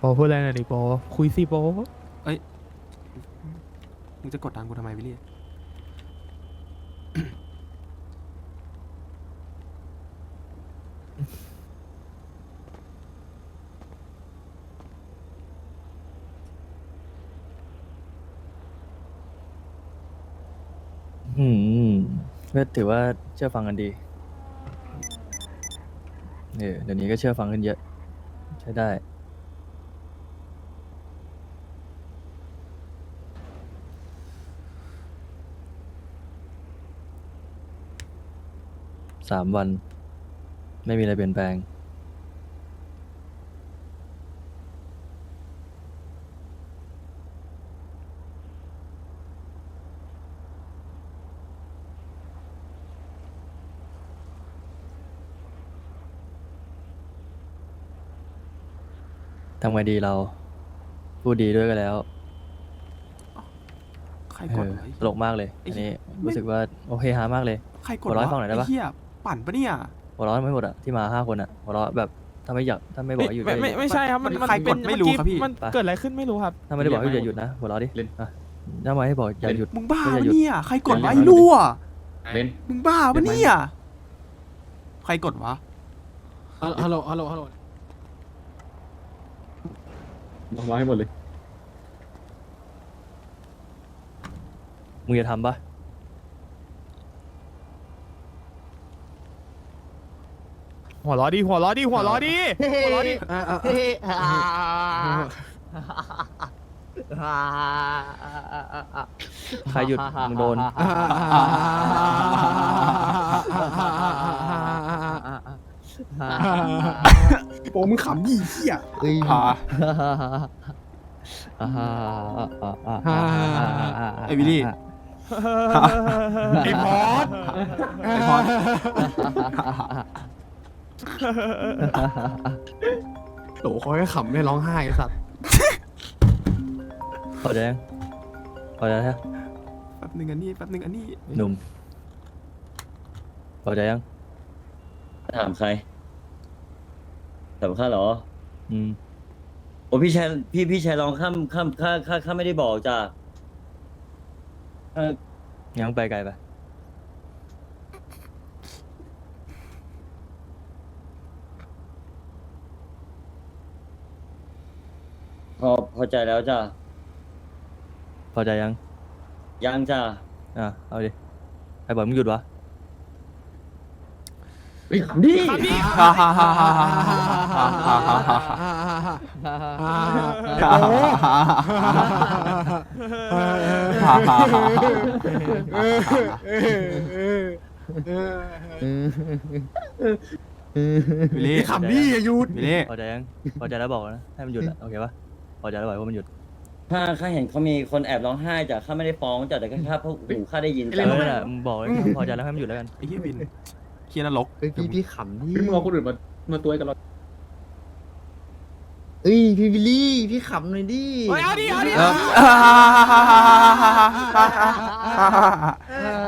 โปพูดอะไรหน่อยดิโปคุยสิโปมึงจะกดดันกูทำไมวิลลี่ อืมก็ถือว่าเชื่อฟังกันดีเออเดี๋ยวนี้ก็เชื่อฟังกันเยอะ ใช้ได้ สามวัน ไม่มีอะไรเปลี่ยนแปลง ทำไงดีเรา พูดดีด้วยกันแล้วใครเอกดอวะไอ้ตลกมากเลยไอ้อันเหี้นี้ยไม่รู้สึกว่าโอเคฮามากเลย ใครกดหัวเราะให้วะฟังหน่อยได้ปะไอ้เหี้ย ปั่นปะเนี่ย หัวเราะไม่หมดอะที่มาห้าคนอะหัวเราะแบบถ้าไม่อยากถ้าไม่บอกให้หยุดไม่ก็ไม่อย่าหยุด ไม่ใช่ครับมันใครกดเป็นไม่รู้เอกี้ครับพี่ มันไป เกิดอะไรขึ้นไม่รู้ครับ ถ้าไม่ได้บอกให้หยุดอย่าหยุดนะหัวเราะดิเล่น อะถ้าไม่ให้บอกอย่าหยุด มึงบ้าไม่ปะได้หยุดเนี่ย ใครกดวะเล่นไอ้รั่วเล่นมึงบ้าปะเนี่ย ใครกดวะ ฮัลโหลฮัลโหลฮัลโหลบอกมาให้หมดเลยมึงจะทำปะ หัวล้อดีหัวล้อดีหัวล้อดีหัวล้อดีอ่าอ่าอ่าใครหยุดมึงโดนโอ้มึงขำยี่เหี้ยอ่าไอ้วิลลี่ ไอ้พอดไอ้พอด โหเขาแค่ขำไม่ร้องไห้ไอ้สัตว์พอใจยังพอใจฮะแป๊บหนึงอันนี้แป๊บหนึงอันนี้หนุ่มพอใจยังถามใครถามข้าเหรอ อืมโอ้พี่ชายพี่พี่ชายลองข้ามข้ามข้าข้าข้าไม่ได้บอกจ้ะเอ่อยังไปไกลไปพ อพอใจแล้วจ้ะพอใจยัง ยังจ้ะอะ เอาดิใครบอกมึงหยุดวะเฮ้ยขำดิคำนี้ฮ่าฮ่าฮ่าฮ่าฮ่าฮ่าฮ่าฮ่าฮ่าฮ่าวิลลี่ขำดิอย่าหยุดวิลลี่พอใจยังพอใจแล้วบอกนะ ให้มันหยุดอะโอเคปะ พอใจแล้วบอกว่ามันหยุด ข้าข้าเห็นเขามีคนแอบร้องไห้จ้ะข้าไม่ได้ฟ้องจ้ะแต่แค่ข้าหูข้าได้ยินเอจ้ะอนั่นแหละมึงบอกเลยพอใจแล้วให้มันหยุดแล้วกัน ไอ้เหี้ยวินเฮียนรกเฮ้ยพี่พี่ขำดิพี่มึงเอาคนอื่นมา มาตัวกับเราเอ้ยพี่วิลลี่พี่ขำหน่อยดิเฮ้ยเอาดิเอาดิเออ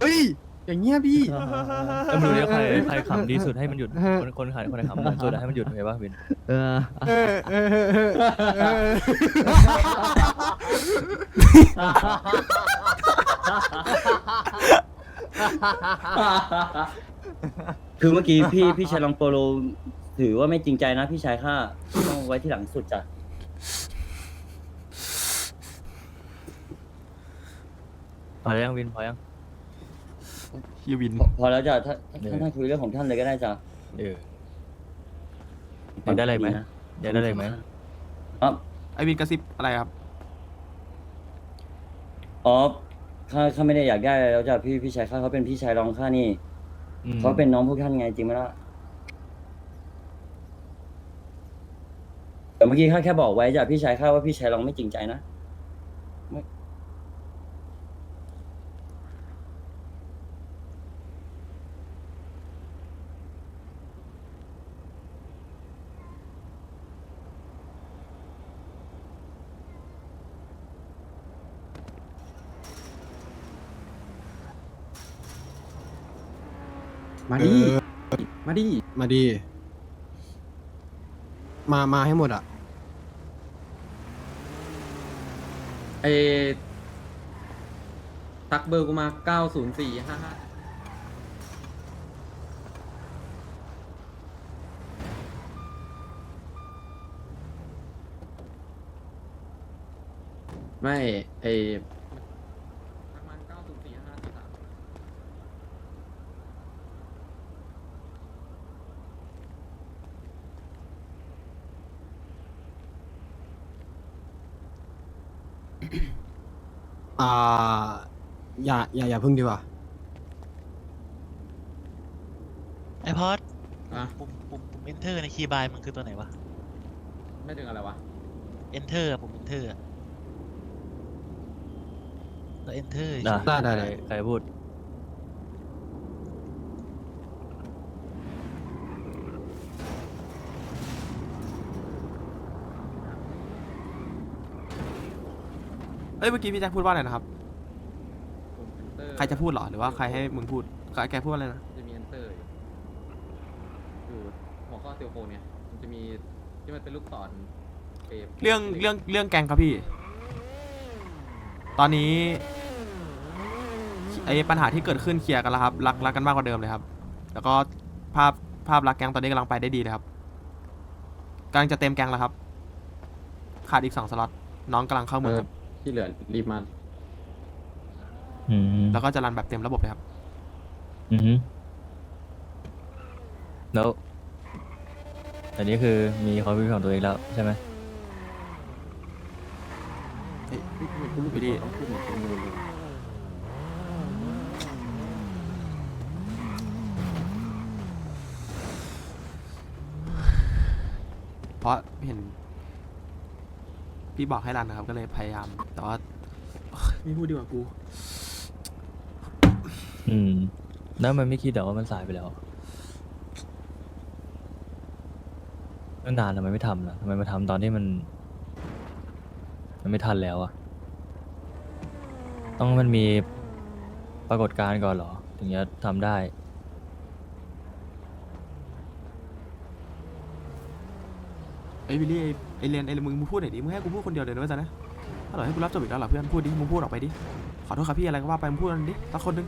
เฮ้ย อย่างเงี้ยพี่ แล้วมึงดูดิใครใครขำดีสุดให้มันหยุดคนคนขายคนไหนขำดีสุดอะให้มันหยุดโอเคปะวินเออเออเออเออเออคือเมื่อกี้พี่พี่ชายลองโปโลถือว่าไม่จริงใจนะพี่ชายข้าต้องไว้ที่หลังสุดจ้ะพอยังวินพอยัง เฮียวิน พอพอแล้วจ้ะถ้าเออถ้าท่านคุยเรื่องของท่านเลยก็ได้จ้ะเอออยากได้อะไรไหม นะอยากได้อะไรไหมอ๋อไอ้วินกระซิบอะไรครับ อ๋อข้าข้าไม่ได้อยากได้อะไรแล้วจ้ะพี่พี่ชายข้าเขาเป็นพี่ชายรองข้านี่อืมเขาเป็นน้องพวกท่านไงจริงไหมล่ะแต่เมื่อกี้ข้าแค่บอกไว้จ้ะพี่ชายข้าว่าพี่ชายรองไม่จริงใจนะ มาดิ มาดิมาดิมา มาให้หมดอะไอทักเบอร์กูมาเก้าศูนย์สี่ห้าห้าไม่ไอทักมันเก้าศูนย์สี่ห้าห้าสี่สาม อ่า อย่า อย่า อย่าพึ่งดีกว่า ไอพอดอะ ปุ่มปุ่มปุ่ม enter ในคีย์บายมันคือตัวไหนวะ ไม่ถึงอะไรวะ enter อะปุ่ม enter อะแล้ว enter นะได้ได้ได้ ใครใครพูด เอ้ยเมื่อกี้พี่แจ็คพูดว่าอะไรนะครับปุ่ม enter ใครจะพูดเหรอหรือว่าใครให้มึงพูดใครแกพูดว่าอะไรนะจะมี enter อยู่อยู่หัวข้อเซลโฟนเนี่ยมันจะมีที่มันเป็นลูกศรเปรย์เรื่องเรื่องเรื่องแกงครับพี่ ตอนนี้ไอ้ปัญหาที่เกิดขึ้นเคลียร์กันแล้วครับรักรักกันมากกว่าเดิมเลยครับ แล้วก็ภาพภาพรักแกงตอนนี้กำลังไปได้ดีเลยครับกำลังจะเต็มแกงแล้วครับ ขาดอีกสองสล็อตน้องกำลังเข้าเอเมืองอครับ ที่เหลือรีบมา อืมแล้วก็จะรันแบบเต็มระบบเลยครับ อืมแล้วอันนี้คือมีความคิดของตัวเองแล้วใช่ไหมเฮ้ยคุณลูกพี่ดิต้องพูดเหมือนเป็นงูเลยเพราะเห็น พี่บอกให้รันนะครับก็เลยพยายาม แต่ว่าไม่พูดดีกว่ากูอืม แล้วมันไม่คิดแต่ว่ามันสายไปแล้วตั้งนานทำไมไม่ทำล่ะทำไมมาทำตอนที่มัน มันไม่ทันแล้วอะต้องมันมีปรากฏการณ์ก่อนเหรอ ถึงจะทำได้ อ้ยวิลลี่ไอ้ไอเรียนไอ้มึงมึงพูดหน่อยดิมึงให้กูพูดคนเดียวเลยนะเว้ยจ๊ะนะถ้าเราให้กูรับจบอีกแล้วเหรอเพื่อนพูดดิมึงพูดออกไปดิขอโทษครับพี่อะไรก็ว่าไปมึงพูดกันดิสักคนหนึง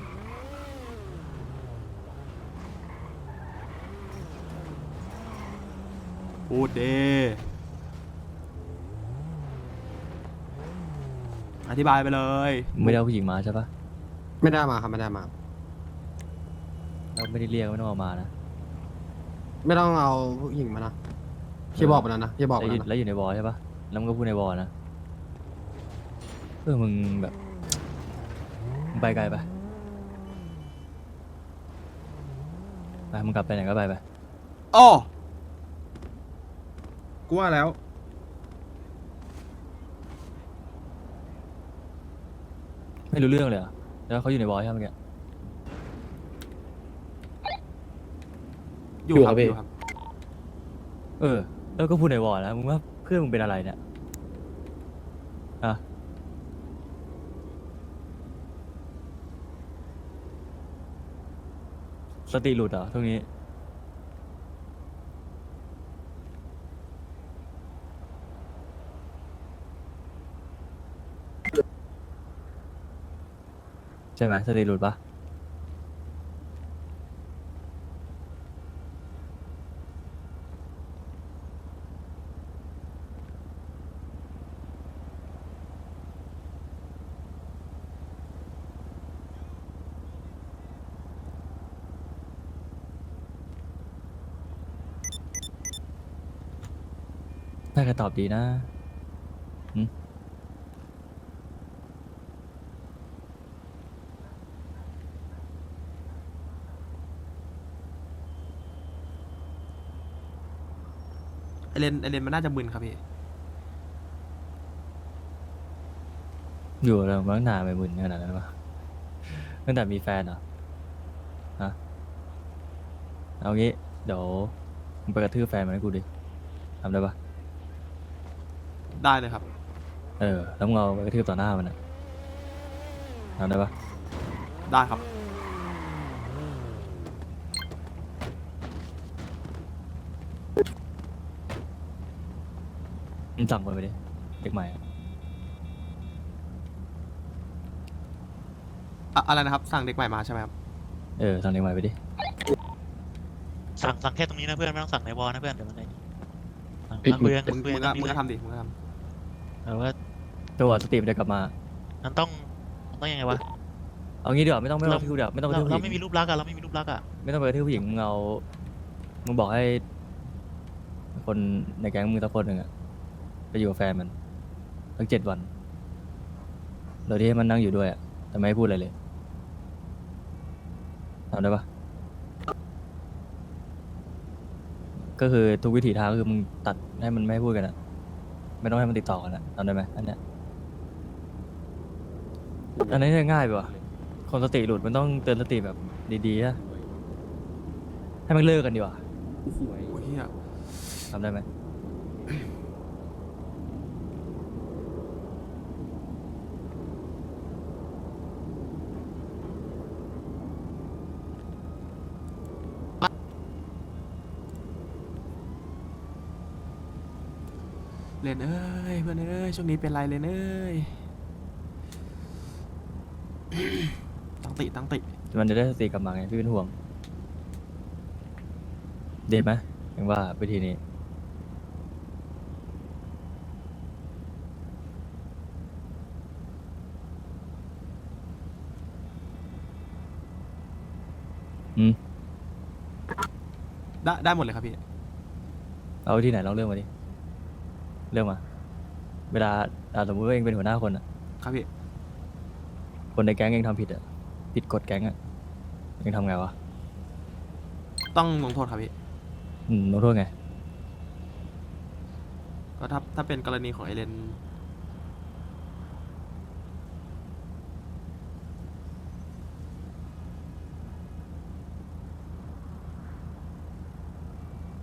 พูดเดอธิบายไปเลยไม่ได้เอาผู้หญิงมาใช่ปะไม่ได้มาครับไม่ได้มา เราไม่ได้เรียกไม่ต้องเอามานะ ไม่ต้องเอาผู้หญิงมานะ พี่บอกไปแล้วนะพี่บอกไปแล้วอแล้วนะยู่แล้วอยู่ในวอลใช่ปะแล้วมึงก็พูดในวอลนะเออมึงแบบมึงไปไกลไปไปมึงกลับไปไหนก็ไปไปอ๋อกูว่าแล้ว ไม่รู้เรื่องเลยเหรอแล้วเขาอยู่ในวอลใช่ไหมเมื่อกี้อยู่ครับอยู่ครับ เออ แล้วก็พูดในวอลนะมึงว่าเพื่อนมึงเป็นอะไรเนี่ยอะสติหลุดเหรอทุกนี้ ใช่ไหมสติหลุดปะ น่าจะตอบดีนะหึไอเรนไอเรนมันน่าจะมึนครับพี่ อยู่แล้วมาตั้งนานไปมึนขนาดนั้นปะตั้งแต่มีแฟนเหรอฮะเอางี้เดี๋ยวมึงไปกระทืบแฟนมันให้กูดิทำได้ปะ ได้เลยครับ เออแล้วมึงเอาไปกระทืบต่อหน้ามันอะทำได้ปะได้ครับ มึงสั่งคนไปดิเด็กใหม่อะอะอะไรนะครับ สั่งเด็กใหม่มาใช่ไหมครับ เออสั่งเด็กใหม่ไปดิสั่งสั่งแค่ตรงนี้นะเพื่อนไม่ต้องสั่งในวอลนะเพื่อนเดี๋ยวมันไอ้สั่งเอ้ยมาคุยกันมึงคุยมึกังนก็มึงก็ตรงนี้ทำดิมึงก็ท แต่ว่าตัวสติมันจะกลับมา มันต้องมันต้องยังไงวะ เอางี้ดีกว่าไม่ต้องไม่ต้องเรากระทืบเดี๋ยวไม่ต้องกระเราทืบผู้เราหไม่ญิมีงรูปลักษณ์อะเราไม่มีรูปลักษณ์อะไม่ต้องไปกระทืบผู้หญิงมึงเอามึงบอกให้ คนในแก๊งมึงสักคนหนึ่งอะไปอยู่กับแฟนมันทั้งเจ็ดวันโดยที่ให้มันนั่งอยู่ด้วยอะแต่ไม่ให้พูดอะไรเลยทำได้ปะก็คือทุกวิถีทางก็คือมึงตัดให้มันไม่ให้พูดกันอะ ไม่ต้องให้มันติดต่อกันอะทำได้ไหมอันเนี้ยอันนี้ง่ายไปว่ะคนสติหลุดมันต้องเตือนสติแบบดีๆอะให้มันเลิกกันดีกว่าำโอ้โหเฮียทำได้ไหม นเอ้ยเพื่อนเอ้ยช่วงนี้เป็นไรเลนเอ้ยตั้งติตั้งติมันจะได้สติกลับมาไงพี่เป็นห่วง เด็ดไหมยังว่าวิธีนี้ อืม ได้ได้หมดเลยครับพี่ เอาวิธีไหนลองเรื่องมาดิ เรื่องมา เวลาอ่าสมมติว่าเองเป็นหัวหน้าคนอะครับพี่คนในแก๊งเองทำผิดอะผิดกฎแก๊งอะเองทำไงวะต้องลงโทษครับพี่อืมลงโทษไง ก็ถ้าถ้าเป็นกรณีของไอเลน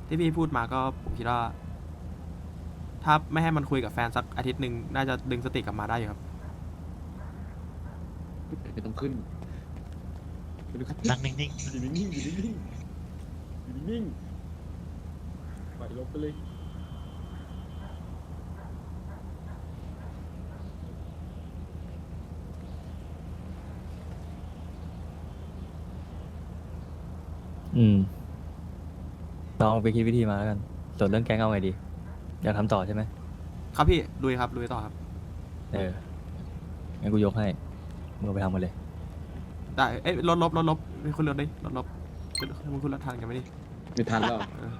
ที่พี่พูดมาก็ผมคิดว่า ถ้าไม่ให้มันคุยกับแฟนสักอาทิตย์หนึ่งน่าจะดึงสติกลับมาได้อยู่ครับไม่ต้องขึ้นนั่งนิ่งอยู่นิ่งๆอยู่นิ่งๆอยู่นิ่งๆปล่อยลบไปเลยอืมลองไปคิดวิธีมาแล้วกัน ส่วนเรื่องแก๊งเอาไงดี อยากทำต่อใช่ไหมครับพี่ลุยครับลุยต่อครับ เอองั้นกูยกให้มึงเอาไปทำกันเลย ได้เอ้ยลดลบลดลบไม่คุณลดดิลดลบคุณมึงคุณลดทางกันไหมดิไม่ทันแล้วเออ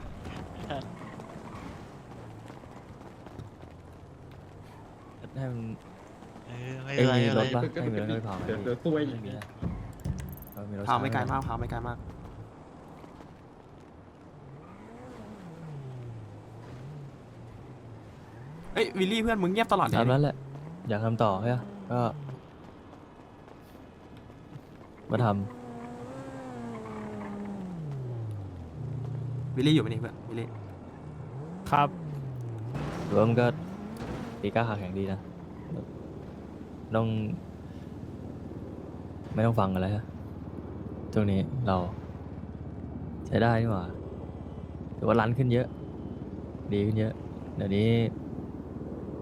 ให้มันๆเออไม่เอ้เป็ยนไรมีไม่รเป็นถไรปะให้มีรถก็ไปเผาเดี๋ยวเดี๋ยวซวยอีกไม่มีนะเออมีรถ พาวไม่ไกลใช้มากพาวไม่ไกลมาก เอ้ยวิลลี่เพื่อนมึงเงียบตลอดเลยตามนั้นแหละ อยากทำต่อใช่ปะก็ มาทวิลลี่อยู่ไหมนี่เพื่อนวิลลี่ครับำหรือว่ามันก็ตีกล้าขาแข็งดีนะต้อง ไม่ต้องฟังกันแล้วฮะช่วงนี้เรา ใช้ได้นี่หว่าถือว่ารันขึ้นเยอะ ดีขึ้นเยอะ เดี๋ยวนี้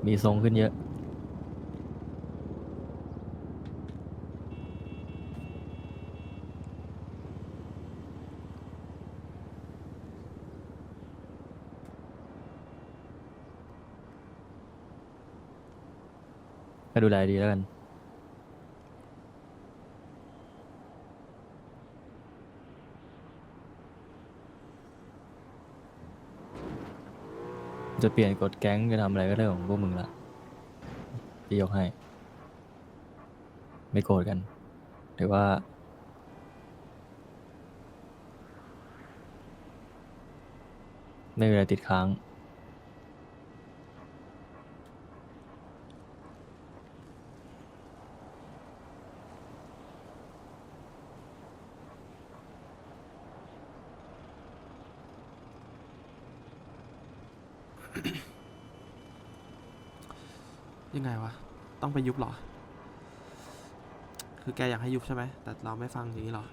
มีทรงขึ้นเยอะ ก็ดูแลดีแล้วกัน จะเปลี่ยนกฎแก๊งจะทำอะไรก็เรื่องของพวกมึงละพี่ยกให้ ไม่โกรธกันหรือว่า ไม่มีอะไรติดค้าง ยังไงวะ ต้องไปยุบหรอ คือแกอยากให้ยุบใช่ไหม แต่เราไม่ฟังอย่างนี้หรอ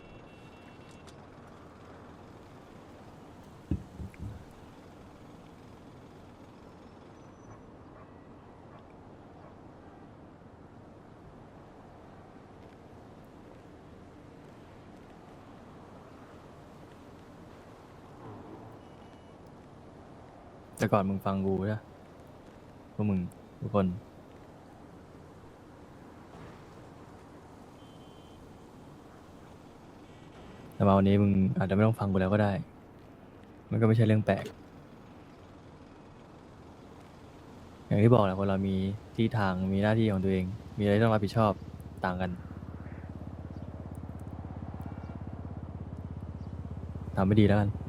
แต่ก่อนมึงฟังกูนะพวกมึงทุกคน แต่มาวันนี้มึงอาจจะไม่ต้องฟังกูแล้วก็ได้ มันก็ไม่ใช่เรื่องแปลก อย่างที่บอกแหละคนเรามีที่ทางมีหน้าที่ของตัวเอง มีอะไรต้องรับผิดชอบต่างกันทำไม่ดีแล้วกัน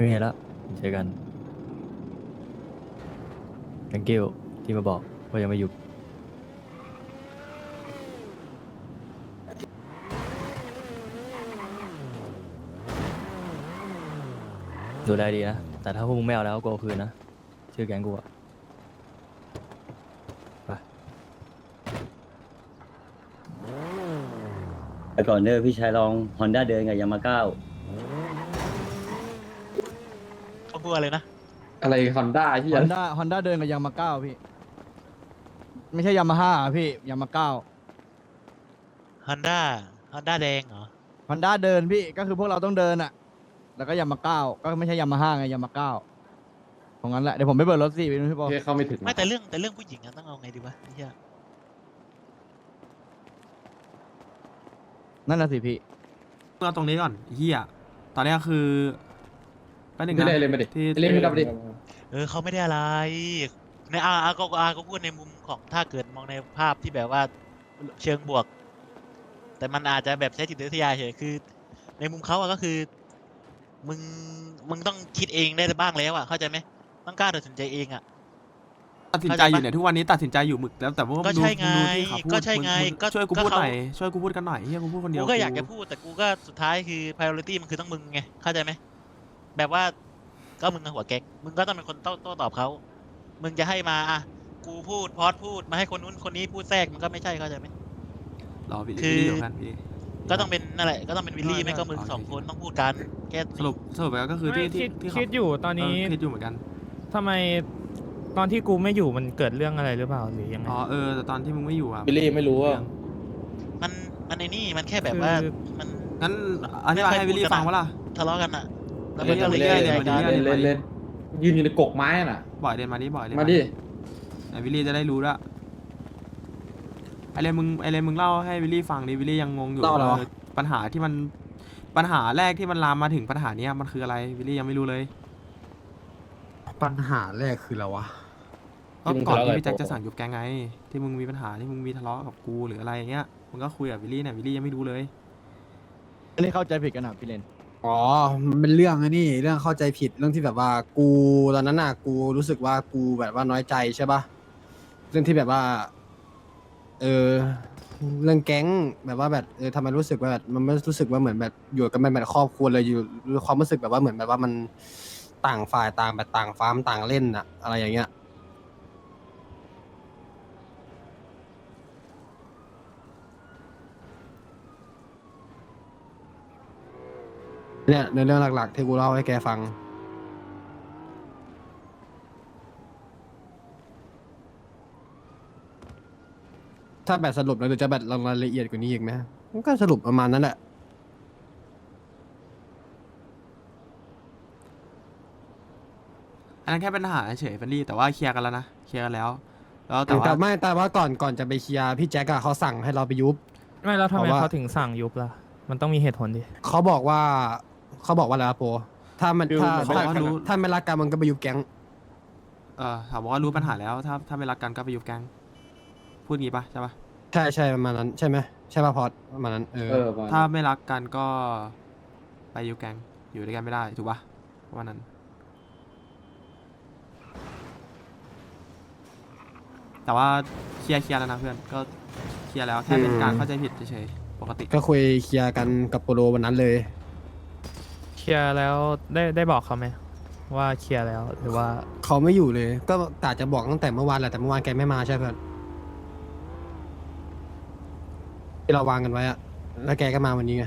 ไม่มีอะไรละเจอกัน thank you ที่มาบอกว่ายังไม่หยุดดูแลดีนะ แต่ถ้าพวกมึงไม่เอาแล้วก็คืนนะ ชื่อแกงกูอะไปแต่ก่อนเด้อพี่ชายลองฮอนด้าเดินกับยามาก้า เขาพูดอะไรนะ อะไรฮอนด้าที่ฮอนด้าฮอนด้าเดินกับยามาก้าพี่ ไม่ใช่ยามาฮ่าพี่ยามาก้าฮันด้าฮันด้าแดงเหรอฮอนด้าเดินพี่ก็คือพวกเราต้องเดินอะแล้วก็ยามาก้าก็ไม่ใช่ยามาฮ่าไงยามาก้าของงั้นแหละเดี๋ยวผมไปเบิร์รถสิพี่ปอเฮ้ยเข้าไม่ถึงไม่แต่เรื่องแต่เรื่องผู้หญิงอะต้องเอาไงดีวะไอ้เหี้ยนั่นน่ะสิพี่เมื่อาตรงนี้ก่อนไอ้เฮียตอนเนี้ยคือแป๊บนึงไม่นะได้เลยไม่ได้ที่เล่นไม่ได้ดิเออเขาไม่ได้อะไรในอาอาก็อาก็พูดในมุมของถ้าเกิดมองในภาพที่แบบว่าเชิงบวก แต่มันอาจจะแบบใช้จิตวิทยาเฉยคือ ในมุมเขาอะก็คือ มึงมึงต้องคิดเองได้บ้างแล้วอะเข้าใจไหมต้องกล้าตัดสินใจเองอะตัดสินใจอยู่เนี่ยทุกวันนี้ตัดสินใจอยู่หมึกแล้วแต่ว่าก็มึงดูใช่ไงมึงดูที่เขาพูดก็ใช่ไงมึมึก็ช่วยกูก็พูดเขาหน่อยช่วยกูพูดกันหน่อยเฮียกูพูดคนเดียวกูก็อยากจะพูดแต่กูก็สุดท้ายคือ priority มันคือต้องมึงไงเข้าใจไหม แบบว่าก็มึงกับหัวแก๊งมึงก็ต้องเป็นคนโต้โต้ตอบเขา มึงจะให้มาอะกูพูดพอดพูดมาให้คนนู้นคนนี้พูดแทรกมันก็ไม่ใช่เข้าใจไหมรอพี่คือพี่เดียวกันพี่ก็ต้องเป็นนั่นแหละก็ต้องเป็นวิลลี่ไม่ก็มึงสองคนต้องพูดกันแค่สรุปสรุปแล้วก็คือที่ไม่ที่คิดที่เขาคิดอยู่ตอนนี้เคิดอยู่เหมือนกันทำไมตอนที่กูไม่อยู่มันเกิดเรื่องอะไรหรือเปล่าหรือยังไงอ๋อเออแต่ตอนที่มึงไม่อยู่อะบิลลี่ไม่รู้ว่ามันมันไอ้นี่มันแค่แบบว่าคือมันงั้นอันนี้ไม่ให้ค่อยวิลลี่พูดกันฟังอะวะล่ะทะเลาะกันอะ แล้วเล่มันนก็เล่เลยนแยกเล่นย้ายกันเล่นเล่นเล่นยืนอยู่ในกกไม้น่ะ บ่อยเดนมาดิบ่อยเดนมาดิไอวิลลี่จะได้รู้ด้วยไอเลนมึงไอเลนมึงเล่าให้วิลลี่ฟังดิวิลลี่ยังงงอยู่เล่าอะไรวะเออปัญหาที่มันปัญหาแรกที่มันลามมาถึงปัญหาเนี้ยมันคืออะไรวิลลี่ยังไม่รู้เลยปัญหาแรกคืออะไรวะ ก็ที่มึงก่อนทะเลาะที่กับพี่แจ็คโป จะสั่งยุบแกงไง ที่มึงมีปัญหาที่มึงมีทะเลาะกับกูหรืออะไรอย่างเงี้ยมึงก็คุยกับวิลลี่เนี่ยวิลลี่ยังไม่รู้เลยอันนี้เข้าใจผิดกันอะพี่เลน อ๋อมันเป็นเรื่องไอ้นี่ เรื่องเข้าใจผิดเรื่องที่แบบว่ากูตอนนั้นน่ะกูรู้สึกว่ากูแบบว่าน้อยใจใช่ปะเรื่องที่แบบว่า เออเรื่องแก๊งแบบว่าแบบเออทำไมรู้สึกว่าแบบมันไม่รู้สึกว่าเหมือนแบบอยู่กันเป็นแบบครอบครัวเลยอยู่ความรู้สึกแบบว่าเหมือนแบบว่ามันต่างฝ่ายต่างแบบต่างฟาร์มต่างเล่นอะอะไรอย่างเงี้ย เนี่ยในเรื่องหลักๆ ที่กูเล่าให้แกฟัง ถ้าแบบสรุปแล้วเดี๋ยวจะแบบลงรายละเอียดกว่านี้อีกไหมมันก็สรุปประมาณนั้นแหละ อันนั้นแค่ปัญหาเฉยวิลลี่แต่ว่าเคลียร์กันแล้วนะเคลียร์กันแล้ว แล้วแต่แต่ว่า ไม่แต่ว่าก่อนก่อนจะไปเคลียร์พี่แจ็คอะเขาสั่งให้เราไปยุบ ไม่แล้วทำไมเพราะว่า เขาถึงสั่งยุบล่ะ มันต้องมีเหตุผลดิ เขาบอกว่า เขาบอกว่าอะไรอะโปถ้ามันคือถ้าเหมือนถ้าว่ารู้ถ้าไม่รักกันมันก็ไปยุบแก๊ง เออถามว่ารู้ปัญหาแล้วถ้าถ้าไม่รักกันก็ไปยุบแก๊งพูดงี้ปะใช่ปะใช่ใช่ประมาณนั้นใช่ไหมใช่ป่ะพอดประมาณนั้นเออเออประมาณถ้าไม่รักกันก็ไปยุบแก๊งอยู่ด้วยกันไม่ได้ถูกปะประมาณนั้น แต่ว่าเคลียร์เคลียร์แล้วนะเพื่อนก็เคลียร์แล้วแค่เป็นการเข้าใจผิดเฉยๆปกติก็คุยเคลียร์กันกับโปโลวันนั้นเลย เคลียร์แล้วได้ได้บอกเขาไหมว่าเคลียร์แล้วหรือว่าเขาไม่อยู่เลย ก็กะจะบอกตั้งแต่เมื่อวานแหละแต่เมื่อวานแกไม่มาใช่เพื่อนที่เราวางกันไว้อะแล้วแกก็มาวันนี้ไง